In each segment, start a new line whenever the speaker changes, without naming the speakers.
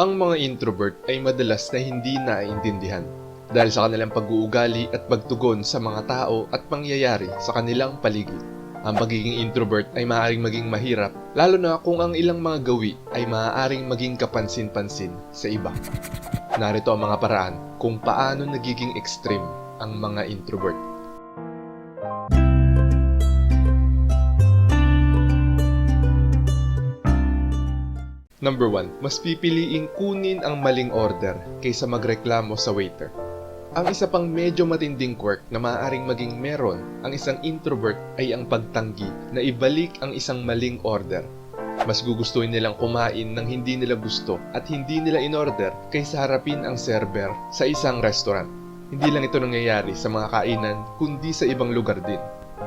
Ang mga introvert ay madalas na hindi naiintindihan dahil sa kanilang pag-uugali at pagtugon sa mga tao at pangyayari sa kanilang paligid. Ang pagiging introvert ay maaaring maging mahirap lalo na kung ang ilang mga gawi ay maaaring maging kapansin-pansin sa iba. Narito ang mga paraan kung paano nagiging extreme ang mga introvert. Number 1. Mas pipiliing kunin ang maling order kaysa magreklamo sa waiter. Ang isa pang medyo matinding quirk na maaaring maging meron ang isang introvert ay ang pagtanggi na ibalik ang isang maling order. Mas gugustuhin nilang kumain ng hindi nila gusto at hindi nila in-order kaysa harapin ang server sa isang restaurant. Hindi lang ito nangyayari sa mga kainan kundi sa ibang lugar din.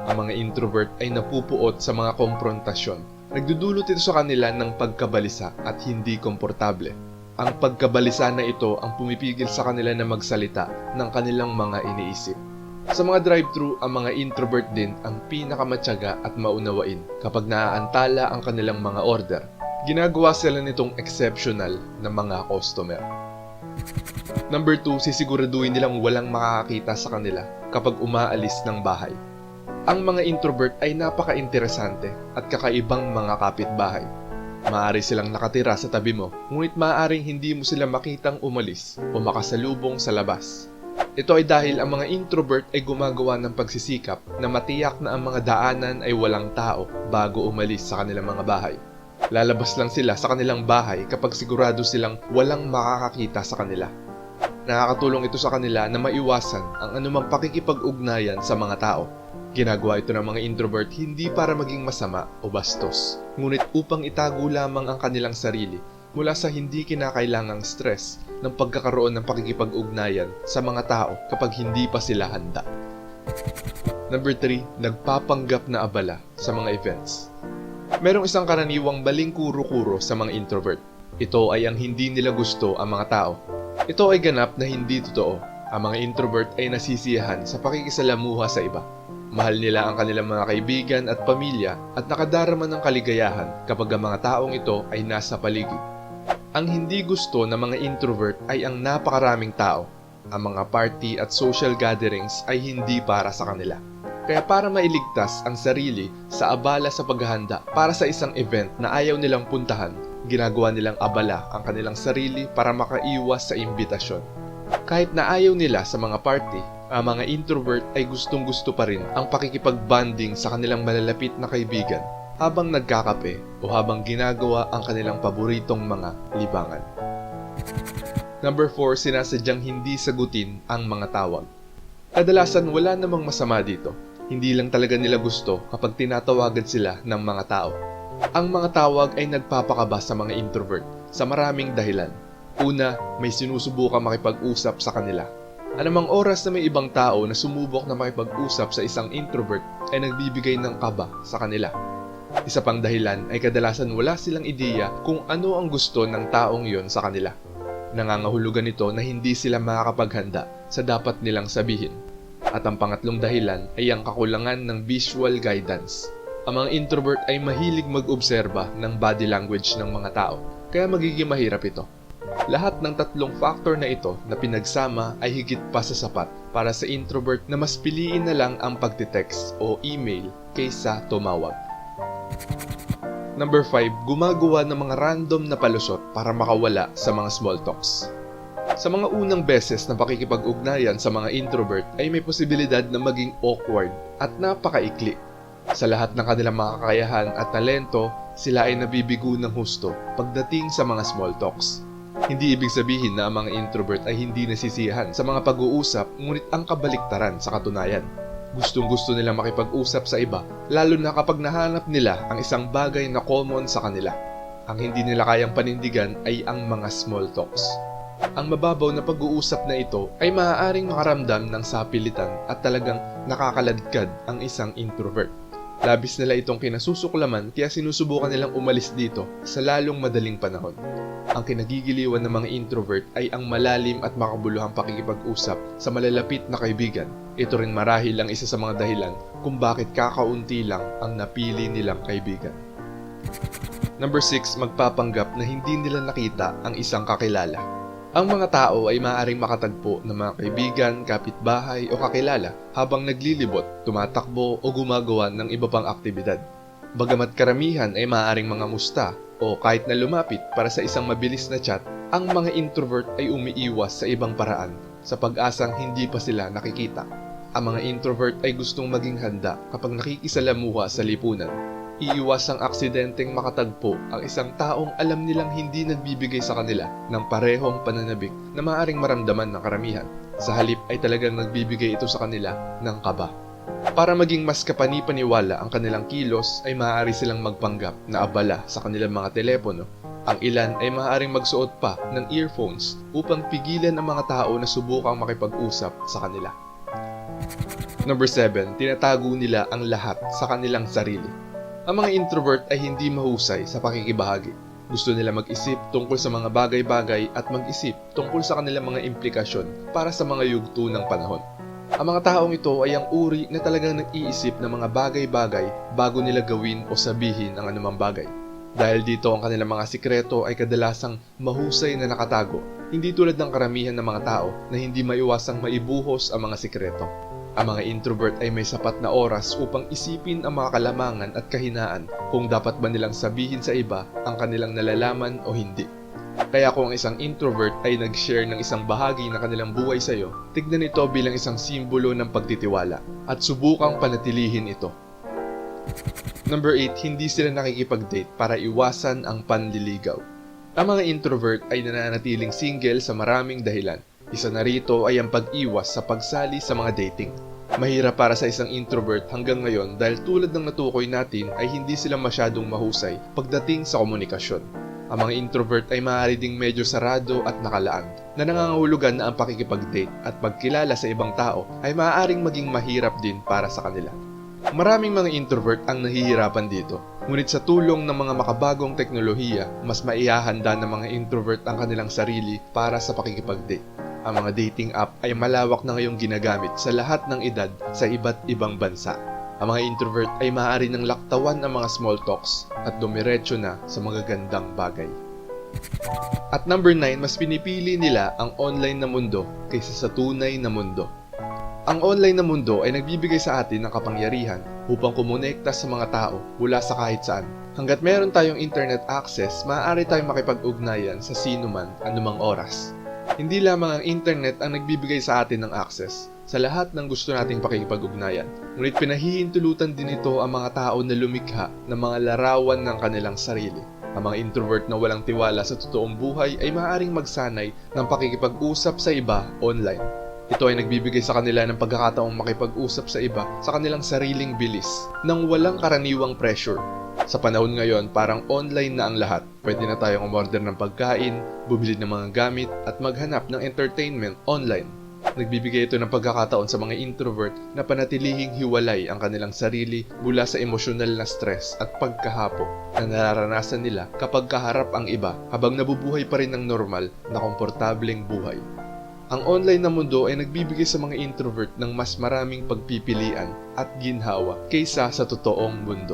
Ang mga introvert ay napupuot sa mga komprontasyon Nagdudulot ito sa kanila ng pagkabalisa at hindi komportable. Ang pagkabalisa na ito ang pumipigil sa kanila na magsalita ng kanilang mga iniisip. Sa mga drive-thru, ang mga introvert din ang pinakamatyaga at maunawain kapag naaantala ang kanilang mga order. Ginagawa sila nitong exceptional na mga customer. Number 2, sisiguraduhin nilang walang makakakita sa kanila kapag umaalis ng bahay. Ang mga introvert ay napaka-interesante at kakaibang mga kapitbahay. Maaari silang nakatira sa tabi mo, ngunit maaaring hindi mo sila makitang umalis o makasalubong sa labas. Ito ay dahil ang mga introvert ay gumagawa ng pagsisikap na matiyak na ang mga daanan ay walang tao bago umalis sa kanilang mga bahay. Lalabas lang sila sa kanilang bahay kapag sigurado silang walang makakakita sa kanila. Nakakatulong ito sa kanila na maiwasan ang anumang pakikipag-ugnayan sa mga tao Ginagawa ito ng mga introvert hindi para maging masama o bastos, ngunit upang itago lamang ang kanilang sarili mula sa hindi kinakailangang stress ng pagkakaroon ng pakikipag-ugnayan sa mga tao kapag hindi pa sila handa. Number 3, nagpapanggap na abala sa mga events. Merong isang karaniwang baling kuro-kuro sa mga introvert. Ito ay ang hindi nila gusto ang mga tao. Ito ay ganap na hindi totoo. Ang mga introvert ay nasisiyahan sa pakikisalamuha sa iba Mahal nila ang kanilang mga kaibigan at pamilya at nakadarama ng kaligayahan kapag ang mga taong ito ay nasa paligid. Ang hindi gusto ng mga introvert ay ang napakaraming tao. Ang mga party at social gatherings ay hindi para sa kanila. Kaya para mailigtas ang sarili sa abala sa paghahanda para sa isang event na ayaw nilang puntahan, ginagawa nilang abala ang kanilang sarili para makaiwas sa imbitasyon. Kahit na ayaw nila sa mga party, ang mga introvert ay gustong gusto pa rin ang pakikipag-bonding sa kanilang malalapit na kaibigan habang nagkakape o habang ginagawa ang kanilang paboritong mga libangan. Number 4, sinasadyang hindi sagutin ang mga tawag. Kadalasan wala namang masama dito. Hindi lang talaga nila gusto kapag tinatawagan sila ng mga tao. Ang mga tawag ay nagpapakaba sa mga introvert sa maraming dahilan. Una, may sinusubukan makipag-usap sa kanila Anumang oras na may ibang tao na sumubok na makipag-usap sa isang introvert ay nagbibigay ng kaba sa kanila. Isa pang dahilan ay kadalasan wala silang ideya kung ano ang gusto ng taong yon sa kanila. Nangangahulugan ito na hindi sila makakapaghanda sa dapat nilang sabihin. At ang pangatlong dahilan ay ang kakulangan ng visual guidance. Ang mga introvert ay mahilig mag-obserba ng body language ng mga tao, kaya magiging mahirap ito. Lahat ng tatlong factor na ito na pinagsama ay higit pa sa sapat para sa introvert na mas piliin na lang ang pagtitext o email kaysa tumawag. Number 5, gumagawa ng mga random na palusot para makawala sa mga small talks. Sa mga unang beses na pakikipag-ugnayan sa mga introvert ay may posibilidad na maging awkward at napakaikli. Sa lahat ng kanilang mga kakayahan at talento, sila ay nabibigo ng husto pagdating sa mga small talks. Hindi ibig sabihin na ang mga introvert ay hindi nasisiyahan sa mga pag-uusap ngunit ang kabaliktaran sa katunayan. Gustong gusto nilang makipag-usap sa iba lalo na kapag nahanap nila ang isang bagay na common sa kanila. Ang hindi nila kayang panindigan ay ang mga small talks. Ang mababaw na pag-uusap na ito ay maaaring makaramdam ng sapilitan at talagang nakakaladkad ang isang introvert. Labis nila itong kinasusuklaman kaya sinusubukan nilang umalis dito sa lalong madaling panahon. Ang kinagigiliwan ng mga introvert ay ang malalim at makabuluhang pakikipag-usap sa malalapit na kaibigan. Ito rin marahil ang isa sa mga dahilan kung bakit kakaunti lang ang napili nilang kaibigan. Number 6, magpapanggap na hindi nila nakita ang isang kakilala. Ang mga tao ay maaaring makatagpo ng mga kaibigan, kapitbahay o kakilala habang naglilibot, tumatakbo o gumagawa ng iba pang aktibidad. Bagamat karamihan ay maaaring mga musta o kahit na lumapit para sa isang mabilis na chat, ang mga introvert ay umiiwas sa ibang paraan sa pag-asang hindi pa sila nakikita. Ang mga introvert ay gustong maging handa kapag nakikisalamuha sa lipunan. Iiwasang aksidenteng makatagpo ang isang taong alam nilang hindi nagbibigay sa kanila ng parehong pananabik na maaaring maramdaman ng karamihan. Sa halip ay talagang nagbibigay ito sa kanila ng kaba. Para maging mas kapani-paniwala ang kanilang kilos ay maaari silang magpanggap na abala sa kanilang mga telepono. Ang ilan ay maaaring magsuot pa ng earphones upang pigilan ang mga tao na subukang makipag-usap sa kanila. Number 7, tinatago nila ang lahat sa kanilang sarili. Ang mga introvert ay hindi mahusay sa pakikibahagi. Gusto nila mag-isip tungkol sa mga bagay-bagay at mag-isip tungkol sa kanilang mga implikasyon para sa mga yugto ng panahon. Ang mga taong ito ay ang uri na talagang nag-iisip ng mga bagay-bagay bago nila gawin o sabihin ang anumang bagay. Dahil dito ang kanilang mga sikreto ay kadalasang mahusay na nakatago, hindi tulad ng karamihan ng mga tao na hindi maiwasang maibuhos ang mga sikreto. Ang mga introvert ay may sapat na oras upang isipin ang mga kalamangan at kahinaan kung dapat ba nilang sabihin sa iba ang kanilang nalalaman o hindi. Kaya kung ang isang introvert ay nag-share ng isang bahagi ng kanilang buhay sa iyo, tignan ito bilang isang simbolo ng pagtitiwala at subukang panatilihin ito. Number 8, hindi sila nakikipag-date para iwasan ang panliligaw. Ang mga introvert ay nananatiling single sa maraming dahilan. Isa na rito ay ang pag-iwas sa pagsali sa mga dating. Mahirap para sa isang introvert hanggang ngayon dahil tulad ng natukoy natin ay hindi sila masyadong mahusay pagdating sa komunikasyon. Ang mga introvert ay maaari ding medyo sarado at nakalaan na nangangahulugan na ang pakikipag-date at pagkilala sa ibang tao ay maaaring maging mahirap din para sa kanila. Maraming mga introvert ang nahihirapan dito. Ngunit sa tulong ng mga makabagong teknolohiya, mas maihahanda ng mga introvert ang kanilang sarili para sa pakikipag-date. Ang mga dating app ay malawak na ngayong ginagamit sa lahat ng edad sa iba't ibang bansa. Ang mga introvert ay maaari ng laktawan ang mga small talks at dumiretso na sa magagandang bagay. At number 9, mas pinipili nila ang online na mundo kaysa sa tunay na mundo. Ang online na mundo ay nagbibigay sa atin ng kapangyarihan upang kumonekta sa mga tao mula sa kahit saan. Hanggat meron tayong internet access, maaari tayong makipag-ugnayan sa sino man anumang oras. Hindi lamang ang internet ang nagbibigay sa atin ng access sa lahat ng gusto nating pakikipag-ugnayan. Ngunit pinahihintulutan din ito ang mga tao na lumikha ng mga larawan ng kanilang sarili. Ang mga introvert na walang tiwala sa totoong buhay ay maaaring magsanay ng pakikipag-usap sa iba online. Ito ay nagbibigay sa kanila ng pagkakataong makipag-usap sa iba sa kanilang sariling bilis nang walang karaniwang pressure. Sa panahon ngayon, parang online na ang lahat. Pwede na tayong umorder ng pagkain, bumili ng mga gamit, at maghanap ng entertainment online. Nagbibigay ito ng pagkakataon sa mga introvert na panatilihing hiwalay ang kanilang sarili mula sa emosyonal na stress at pagkahapo na nararanasan nila kapag kaharap ang iba habang nabubuhay pa rin ng normal na komportableng buhay. Ang online na mundo ay nagbibigay sa mga introvert ng mas maraming pagpipilian at ginhawa kaysa sa totoong mundo.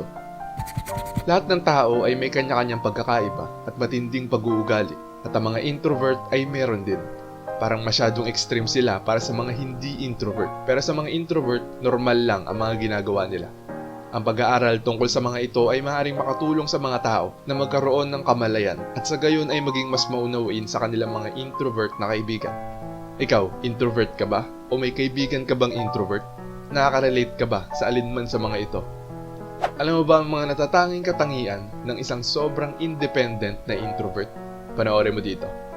Lahat ng tao ay may kanya-kanyang pagkakaiba at matinding pag-uugali at ang mga introvert ay meron din. Parang masyadong extreme sila para sa mga hindi introvert. Pero sa mga introvert, normal lang ang mga ginagawa nila. Ang pag-aaral tungkol sa mga ito ay maaaring makatulong sa mga tao na magkaroon ng kamalayan at sa gayon ay maging mas maunawain sa kanilang mga introvert na kaibigan. Ikaw, introvert ka ba? O may kaibigan ka bang introvert? Nakaka-relate ka ba sa alinman sa mga ito? Alam mo ba ang mga natatanging katangian ng isang sobrang independent na introvert? Panoorin mo dito.